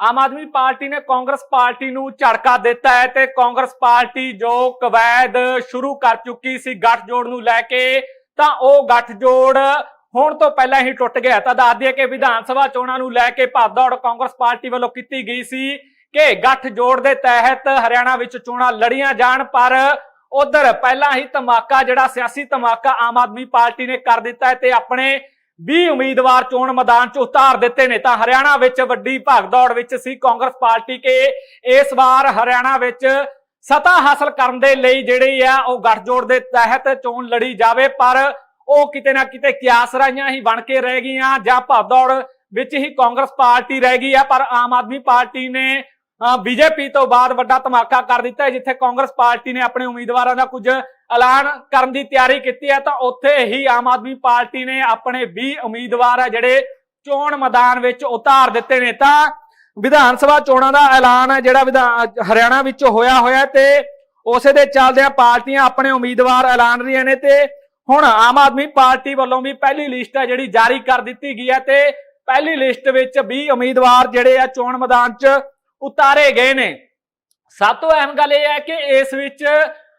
Aam Aadmi party ਨੇ Congress party ਨੂੰ ਝੜਕਾ ਦਿੱਤਾ ਹੈ ਤੇ ਕਾਂਗਰਸ ਪਾਰਟੀ ਜੋ ਕਵੈਦ ਸ਼ੁਰੂ ਕਰ ਚੁੱਕੀ ਸੀ ਗੱਠਜੋੜ ਨੂੰ ਲੈ ਕੇ, ਤਾਂ ਉਹ ਗੱਠਜੋੜ ਹੁਣ ਤੋਂ ਪਹਿਲਾਂ ਹੀ ਟੁੱਟ ਗਿਆ। ਤਾਂ ਦੱਸ ਦਈਏ ਕਿ ਵਿਧਾਨ ਸਭਾ ਚੋਣਾਂ ਨੂੰ ਲੈ ਕੇ ਭਾਦੌੜ ਕਾਂਗਰਸ ਪਾਰਟੀ ਵੱਲੋਂ ਕੀਤੀ ਗਈ ਸੀ ਕਿ ਗੱਠਜੋੜ ਦੇ ਤਹਿਤ ਹਰਿਆਣਾ ਵਿੱਚ ਚੋਣਾਂ ਲੜੀਆਂ ਜਾਣ, ਪਰ ਉਧਰ ਪਹਿਲਾਂ ਹੀ ਧਮਾਕਾ ਜਿਹੜਾ ਸਿਆਸੀ ਧਮਾਕਾ ਆਮ ਆਦਮੀ ਪਾਰਟੀ ਨੇ ਕਰ ਦਿੱਤਾ ਹੈ ਤੇ ਆਪਣੇ 20 ਉਮੀਦਵਾਰ ਚੋਣ ਮੈਦਾਨ 'ਚ ਉਤਾਰ ਦਿੱਤੇ ਨੇ। ਤਾਂ ਹਰਿਆਣਾ ਵਿੱਚ ਵੱਡੀ ਭਾਗਦੌੜ ਵਿੱਚ ਸੀ ਕਾਂਗਰਸ ਪਾਰਟੀ ਕੇ। ਇਸ ਵਾਰ ਹਰਿਆਣਾ ਵਿੱਚ ਸਤਾ ਹਾਸਲ ਕਰਨ ਦੇ ਲਈ ਜਿਹੜੀ ਆ ਉਹ ਗੱਠਜੋੜ ਦੇ ਤਹਿਤ ਚੋਣ ਲੜੀ ਜਾਵੇ। ਪਰ ਉਹ ਕਿਤੇ ਨਾ ਕਿਤੇ ਕਿਆਸ ਰਾਈਆਂ ਹੀ ਬਣ ਕੇ ਰਹਿ ਗਈਆਂ ਜਾਂ ਭਾਗਦੌੜ ਵਿੱਚ ਹੀ ਕਾਂਗਰਸ ਪਾਰਟੀ ਰਹਿ ਗਈ ਆ। ਪਰ ਆਮ ਆਦਮੀ ਪਾਰਟੀ ਨੇ ਬੀਜੇਪੀ ਤੋਂ ਬਾਅਦ ਵੱਡਾ ਧਮਾਕਾ ਕਰ ਦਿੱਤਾ ਜਿੱਥੇ ਕਾਂਗਰਸ ਪਾਰਟੀ ਨੇ ਆਪਣੇ ਉਮੀਦਵਾਰਾਂ ਦਾ ਕੁਝ ਐਲਾਨ ਕਰਨ ਦੀ ਤਿਆਰੀ ਕੀਤੀ ਹੈ ਤਾਂ ਉੱਥੇ ਹੀ ਆਮ ਆਦਮੀ ਪਾਰਟੀ ਨੇ ਆਪਣੇ 20 ਉਮੀਦਵਾਰ ਆ ਜਿਹੜੇ ਚੋਣ ਮੈਦਾਨ ਵਿੱਚ ਉਤਾਰ ਦਿੱਤੇ ਨੇ ਤਾਂ ਵਿਧਾਨ ਸਭਾ ਚੋਣਾਂ ਦਾ ਐਲਾਨ ਹੈ ਜਿਹੜਾ ਵਿਧਾਨ ਹਰਿਆਣਾ ਵਿੱਚ ਹੋਇਆ ਹੋਇਆ ਤੇ ਉਸੇ ਦੇ ਚੱਲਦਿਆਂ ਪਾਰਟੀਆਂ ਆਪਣੇ ਉਮੀਦਵਾਰ ਐਲਾਨ ਰਹੀਆਂ ਨੇ ਤੇ ਹੁਣ ਆਮ ਆਦਮੀ ਪਾਰਟੀ ਵੱਲੋਂ ਵੀ ਪਹਿਲੀ ਲਿਸਟ ਹੈ ਜਿਹੜੀ ਜਾਰੀ ਕਰ ਦਿੱਤੀ ਗਈ ਹੈ ਤੇ ਪਹਿਲੀ ਲਿਸਟ ਵਿੱਚ 20 ਉਮੀਦਵਾਰ ਜਿਹੜੇ ਆ ਚੋਣ ਮੈਦਾਨ 'ਚ ਉਤਾਰੇ ਗਏ ਨੇ। ਸਭ ਤੋਂ ਅਹਿਮ ਗੱਲ ਇਹ ਹੈ ਕਿ ਇਸ ਵਿੱਚ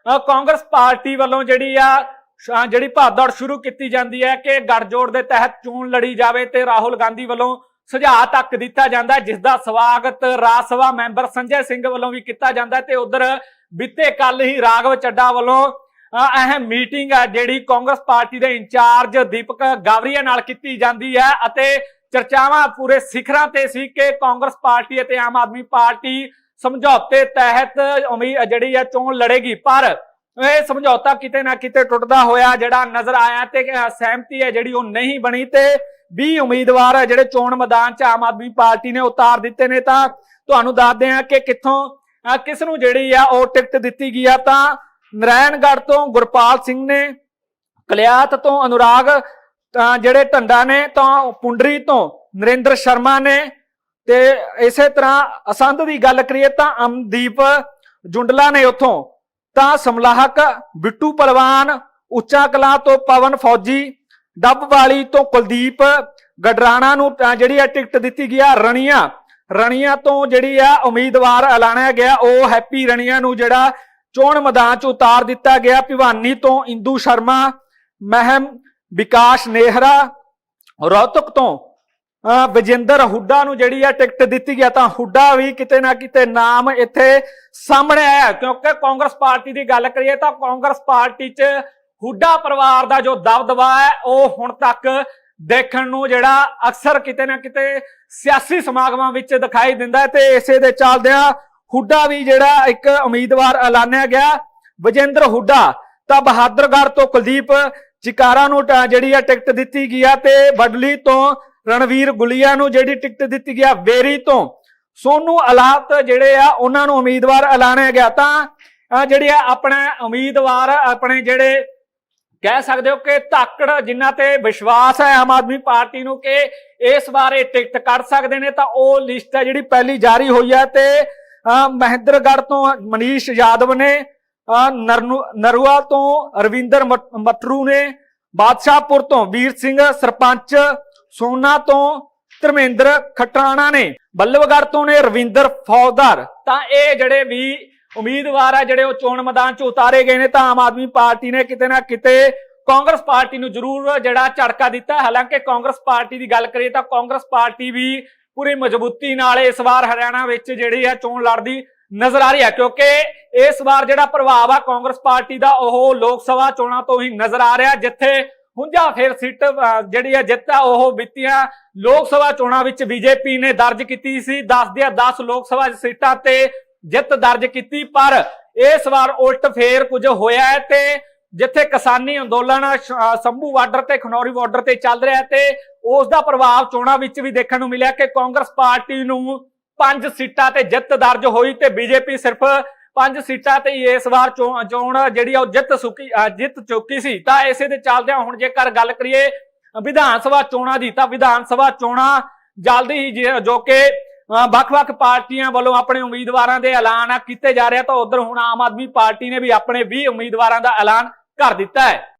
ਕਾਂਗਰਸ ਪਾਰਟੀ ਵੱਲੋਂ ਜਿਹੜੀ ਆ ਜਿਹੜੀ ਭਾਦੌੜ ਸ਼ੁਰੂ ਕੀਤੀ ਜਾਂਦੀ ਹੈ ਕਿ ਗੱਠਜੋੜ ਦੇ ਤਹਿਤ ਚੋਣ ਲੜੀ ਜਾਵੇ ਤੇ ਰਾਹੁਲ ਗਾਂਧੀ ਵੱਲੋਂ ਸੁਝਾਅ ਤੱਕ ਦਿੱਤਾ ਜਾਂਦਾ ਹੈ ਜਿਸ ਦਾ ਸਵਾਗਤ ਰਾਜ ਸਭਾ ਮੈਂਬਰ ਸੰਜੇ ਸਿੰਘ ਵੱਲੋਂ ਵੀ ਕੀਤਾ ਜਾਂਦਾ ਹੈ ਤੇ ਉਧਰ ਬੀਤੇ ਕੱਲ ਹੀ ਰਾਘਵ ਚੱਡਾ ਵੱਲੋਂ ਅ, ਅਹਿਮ ਮੀਟਿੰਗ ਹੈ ਜਿਹੜੀ ਕਾਂਗਰਸ ਪਾਰਟੀ ਦੇ ਇੰਚਾਰਜ ਦੀਪਕ ਗਾਵਰੀਆ ਨਾਲ ਕੀਤੀ ਜਾਂਦੀ ਹੈ ਅਤੇ ਚਰਚਾਵਾਂ ਪੂਰੇ ਸਿਖਰਾਂ ਤੇ ਸੀ ਕਿ ਕਾਂਗਰਸ ਪਾਰਟੀ ਅਤੇ ਆਮ ਆਦਮੀ ਪਾਰਟੀ ਸਮਝੌਤੇ ਤਹਿਤ ਉਮੀਦ ਜਿਹੜੀ ਹੈ ਚੋਣ ਲੜੇਗੀ। ਪਰ ਇਹ ਸਮਝੌਤਾ ਕਿਤੇ ਨਾ ਕਿਤੇ ਟੁੱਟਦਾ ਹੋਇਆ ਜਿਹੜਾ ਨਜ਼ਰ ਆਇਆ ਤੇ ਸਹਿਮਤੀ ਹੈ ਜਿਹੜੀ ਉਹ ਨਹੀਂ ਬਣੀ ਤੇ 20 ਉਮੀਦਵਾਰ ਹੈ ਜਿਹੜੇ ਚੋਣ ਮੈਦਾਨ 'ਚ ਆਮ ਆਦਮੀ ਪਾਰਟੀ ਨੇ ਉਤਾਰ ਦਿੱਤੇ ਨੇ ਤਾਂ ਤੁਹਾਨੂੰ ਦੱਸਦੇ ਹਾਂ ਕਿ ਕਿੱਥੋਂ ਅ, ਕਿਸ ਨੂੰ ਜਿਹੜੀ ਆ ਉਹ ਟਿਕਟ ਦਿੱਤੀ ਗਈ ਆ ਤਾਂ ਨਰੈਣਗੜ੍ਹ ਤੋਂ ਗੁਰਪਾਲ ਸਿੰਘ ਨੇ ਕਲਿਆਤ ਤੋਂ ਅਨੁਰਾਗ ਜਿਹੜੇ ਢੰਡਾ ਨੇ ਤਾਂ ਪੁੰਡਰੀ ਤੋਂ ਨਰਿੰਦਰ ਸ਼ਰਮਾ ਨੇ ਤੇ ਇਸੇ ਤਰ੍ਹਾਂ ਅਸੰਧ ਦੀ ਗੱਲ ਕਰੀਏ ਤਾਂ ਅਮਦੀਪ ਜੁੰਡਲਾ ਨੇ ਉੱਥੋਂ ਤਾਂ ਸਮਲਾਹਕ ਬਿੱਟੂ ਪਲਵਾਨ, ਉੱਚਾ ਕਲਾਂ ਤੋਂ ਪਵਨ ਫੌਜੀ, ਡੱਬ ਤੋਂ ਕੁਲਦੀਪ, ਗਡਰਾਣਾ ਨੂੰ ਜਿਹੜੀ ਆ ਟਿਕਟ ਦਿੱਤੀ ਗਿਆ ਰਣੀਆਂ। ਰਣੀਆਂ ਤੋਂ ਜਿਹੜੀ ਆ ਉਮੀਦਵਾਰ ਐਲਾਨਿਆ ਗਿਆ, ਉਹ ਹੈਪੀ ਰਣੀਆਂ ਨੂੰ ਜਿਹੜਾ ਚੋਣ ਮੈਦਾਨ 'ਚ ਉਤਾਰ ਦਿੱਤਾ ਗਿਆ। ਭਿਵਾਨੀ ਤੋਂ ਇੰਦੂ ਸ਼ਰਮਾ, ਮਹਿਮ ਵਿਕਾਸ ਨੇਹਰਾ ਰੋਹਤਕ ਤੋਂ ਵਿਜੇਂਦਰ ਹੁੱਡਾ ਨੂੰ ਜਿਹੜੀ ਆ ਟਿਕਟ ਦਿੱਤੀ ਗਿਆ ਤਾਂ ਹੁੱਡਾ ਵੀ ਕਿਤੇ ਨਾ ਕਿਤੇ ਨਾਮ ਇੱਥੇ ਸਾਹਮਣੇ ਆਇਆ। ਕਿਉਂਕਿ ਕਾਂਗਰਸ ਪਾਰਟੀ ਦੀ ਗੱਲ ਕਰੀਏ ਤਾਂ ਕਾਂਗਰਸ ਪਾਰਟੀ 'ਚ ਹੁੱਡਾ ਪਰਿਵਾਰ ਦਾ ਜੋ ਦਬਦਬਾ ਹੈ, ਉਹ ਹੁਣ ਤੱਕ ਦੇਖਣ ਨੂੰ ਜਿਹੜਾ ਅਕਸਰ ਕਿਤੇ ਨਾ ਕਿਤੇ ਸਿਆਸੀ ਸਮਾਗਮਾਂ ਵਿੱਚ ਦਿਖਾਈ ਦਿੰਦਾ ਤੇ ਇਸੇ ਦੇ ਚੱਲਦਿਆਂ ਹੁੱਡਾ ਵੀ ਜਿਹੜਾ ਇੱਕ ਉਮੀਦਵਾਰ ਐਲਾਨਿਆ ਗਿਆ। ਵਿਜੇਂਦਰ ਹੁੱਡਾ, ਤਾਂ ਬਹਾਦਰਗੜ੍ਹ ਤੋਂ ਕੁਲਦੀਪ ਚਿਕਾਰਾ ਨੂੰ ਜਿਹੜੀ ਆ ਟਿਕਟ ਦਿੱਤੀ ਗਈ ਆ ਤੇ ਬਡਲੀ ਤੋਂ ਰਣਵੀਰ ਗੁਲੀਆ ਨੂੰ ਜਿਹੜੀ ਟਿਕਟ ਦਿੱਤੀ ਗਿਆ ਵੇਰੀ ਤੋਂ, ਸੋਨੂ ਅਲਾਤ ਜਿਹੜੇ ਆ, ਉਹਨਾਂ ਨੂੰ ਉਮੀਦਵਾਰ ਐਲਾਨਿਆ ਗਿਆ। ਤਾਂ ਜਿਹੜੇ ਆ ਆਪਣੇ ਉਮੀਦਵਾਰ, ਆਪਣੇ ਜਿਹੜੇ ਕਹਿ ਸਕਦੇ ਹੋ ਕਿ ਧਾਕੜ, ਜਿਨ੍ਹਾਂ ਤੇ ਵਿਸ਼ਵਾਸ ਹੈ ਆਮ ਆਦਮੀ ਪਾਰਟੀ ਨੂੰ ਕਿ ਇਸ ਵਾਰ ਟਿਕਟ ਕੱਢ ਸਕਦੇ ਨੇ, ਤਾਂ ਉਹ ਲਿਸਟ ਹੈ ਜਿਹੜੀ ਪਹਿਲੀ ਜਾਰੀ ਹੋਈ ਹੈ ਤੇ ਅਹ ਮਹਿੰਦਰਗੜ੍ਹ ਤੋਂ ਮਨੀਸ਼ ਯਾਦਵ ਨੇ ਅਹ ਨਰਨੂ, ਨਰੂਆ ਤੋਂ ਰਵਿੰਦਰ ਮਟ- ਮਟਰੂ ਨੇ, ਬਾਦਸ਼ਾਹਪੁਰ ਤੋਂ ਵੀਰ ਸਿੰਘ ਸਰਪੰਚ ਸੋਨਾ ਤੋਂ ਧਰਮੇਂਦਰ ਖਟਰਾਣਾ ਨੇ, ਬੱਲਵਗੜ੍ਹ ਤੋਂ ਨੇ ਰਵਿੰਦਰ ਫੌਜਦਾਰ। ਤਾਂ ਇਹ ਜਿਹੜੇ ਵੀ ਉਮੀਦਵਾਰ ਆ, ਜਿਹੜੇ ਉਹ ਚੋਣ ਮੈਦਾਨ 'ਚ ਉਤਾਰੇ ਗਏ ਨੇ, ਤਾਂ ਆਮ ਆਦਮੀ ਪਾਰਟੀ ਨੇ ਕਿਤੇ ਨਾ ਕਿਤੇ ਕਾਂਗਰਸ ਪਾਰਟੀ ਨੂੰ ਜ਼ਰੂਰ ਜਿਹੜਾ ਝਟਕਾ ਦਿੱਤਾ। ਹਾਲਾਂਕਿ ਕਾਂਗਰਸ ਪਾਰਟੀ ਦੀ ਗੱਲ ਕਰੀਏ ਤਾਂ ਕਾਂਗਰਸ ਪਾਰਟੀ ਵੀ ਪੂਰੀ ਮਜ਼ਬੂਤੀ ਨਾਲ ਇਸ ਵਾਰ ਹਰਿਆਣਾ ਵਿੱਚ ਜਿਹੜੀ ਹੈ ਚੋਣ ਲੜਦੀ ਨਜ਼ਰ ਆ ਰਹੀ ਹੈ ਕਿਉਂਕਿ ਇਸ ਵਾਰ ਜਿਹੜਾ ਪ੍ਰਭਾਵ ਆ ਕਾਂਗਰਸ ਪਾਰਟੀ ਦਾ, ਉਹ ਲੋਕ ਸਭਾ ਚੋਣਾਂ ਤੋਂ ਹੀ ਨਜ਼ਰ ਆ ਰਿਹਾ, ਜਿੱਥੇ ਹੁੰਜਾ ਫੇਰ ਸੀਟ ਜਿਹੜੀ ਹੈ ਜਿੱਤ ਉਹ ਬੀਤੀਆਂ। ਲੋਕ ਸਭਾ ਚੋਣਾਂ ਵਿੱਚ ਬੀਜੇਪੀ ਨੇ ਦਰਜ ਕੀਤੀ ਸੀ 10 ਦੀਆਂ 10 ਲੋਕ ਸਭਾ ਸੀਟਾਂ ਤੇ ਜਿੱਤ ਦਰਜ ਕੀਤੀ, ਪਰ ਇਸ ਵਾਰ ਉਲਟ ਫੇਰ ਕੁਝ ਹੋਇਆ ਹੈ ਤੇ ਜਿੱਥੇ ਕਿਸਾਨੀ ਅੰਦੋਲਨ ਸੰਭੂ ਬਾਰਡਰ ਤੇ ਖਨੌਰੀ ਬਾਰਡਰ ਤੇ ਚੱਲ ਰਿਹਾ ਤੇ ਉਸ ਦਾ ਪ੍ਰਭਾਵ ਚੋਣਾਂ ਵਿੱਚ ਵੀ ਦੇਖਣ ਨੂੰ ਮਿਲਿਆ ਕਿ ਕਾਂਗਰਸ ਪਾਰਟੀ ਨੂੰ ਪੰਜ ਸੀਟਾਂ ਤੇ ਜਿੱਤ ਦਰਜ ਹੋਈ ਤੇ ਬੀਜੇਪੀ ਸਿਰਫ ਪੰਜ ਸੀਟਾਂ ਤੇ ਇਸ ਵਾਰ ਚੋ- ਚੋਣ ਜਿਹੜੀ ਆ ਉਹ ਜਿੱਤ ਸੁਕੀ ਜਿੱਤ ਚੁੱਕੀ ਸੀ। ਤਾਂ ਇਸੇ ਦੇ ਚੱਲਦਿਆਂ ਹੁਣ ਜੇਕਰ ਗੱਲ ਕਰੀਏ ਵਿਧਾਨ ਸਭਾ ਚੋਣਾਂ ਦੀ, ਤਾਂ ਵਿਧਾਨ ਸਭਾ ਚੋਣਾਂ ਜਲਦੀ ਹੀ ਜੋ ਕਿ ਵੱਖ-ਵੱਖ ਪਾਰਟੀਆਂ ਵੱਲੋਂ ਆਪਣੇ ਉਮੀਦਵਾਰਾਂ ਦੇ ਐਲਾਨ ਕੀਤੇ ਜਾ ਰਿਹਾ ਤਾਂ ਉਧਰ ਹੁਣ ਆਮ ਆਦਮੀ ਪਾਰਟੀ ਨੇ ਵੀ ਆਪਣੇ 20 ਉਮੀਦਵਾਰਾਂ ਦਾ ਐਲਾਨ ਕਰ ਦਿੱਤਾ ਹੈ।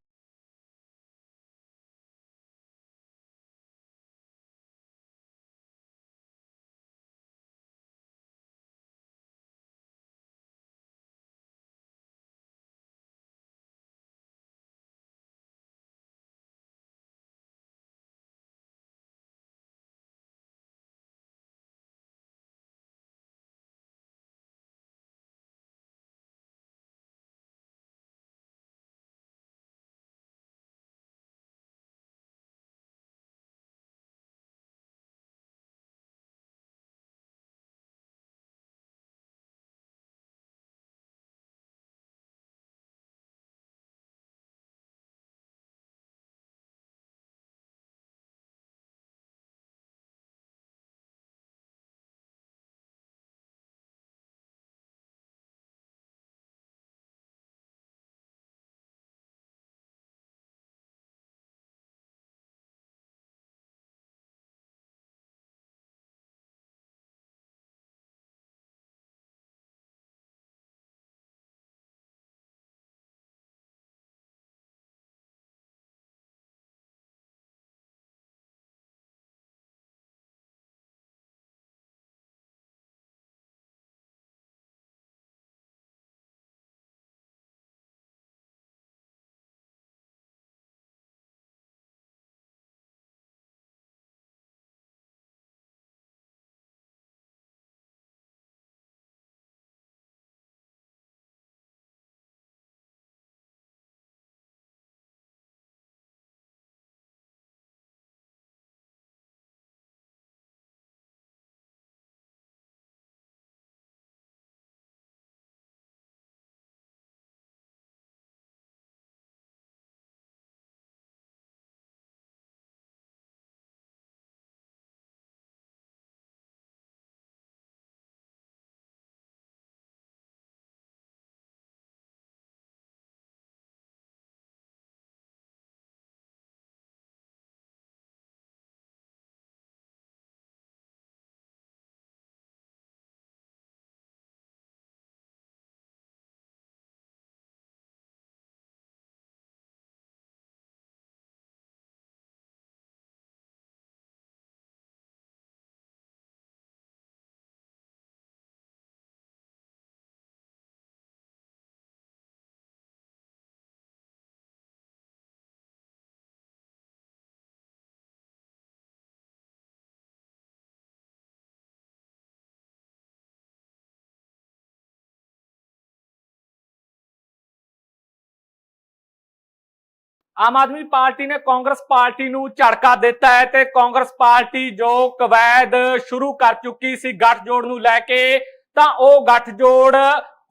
ਆਮ ਆਦਮੀ ਪਾਰਟੀ ਨੇ ਕਾਂਗਰਸ ਪਾਰਟੀ ਨੂੰ ਝੜਕਾ ਦਿੱਤਾ ਹੈ ਤੇ ਕਾਂਗਰਸ ਪਾਰਟੀ ਜੋ ਕਵੈਦ ਸ਼ੁਰੂ ਕਰ ਚੁੱਕੀ ਸੀ ਗੱਠਜੋੜ ਨੂੰ ਲੈ ਕੇ, ਤਾਂ ਉਹ ਗੱਠਜੋੜ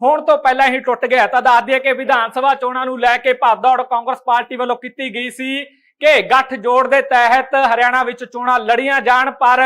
ਹੋਣ ਤੋਂ ਪਹਿਲਾਂ ਹੀ ਟੁੱਟ ਗਿਆ। ਤਾਂ ਦੱਸ ਦਈਏ ਕਿ ਵਿਧਾਨ ਸਭਾ ਚੋਣਾਂ ਨੂੰ ਲੈ ਕੇ ਭੱਜਦੌੜ ਕਾਂਗਰਸ ਪਾਰਟੀ ਵੱਲੋਂ ਕੀਤੀ ਗਈ ਸੀ ਕਿ ਗੱਠਜੋੜ ਦੇ ਤਹਿਤ ਹਰਿਆਣਾ ਵਿੱਚ ਚੋਣਾਂ ਲੜੀਆਂ ਜਾਣ, ਪਰ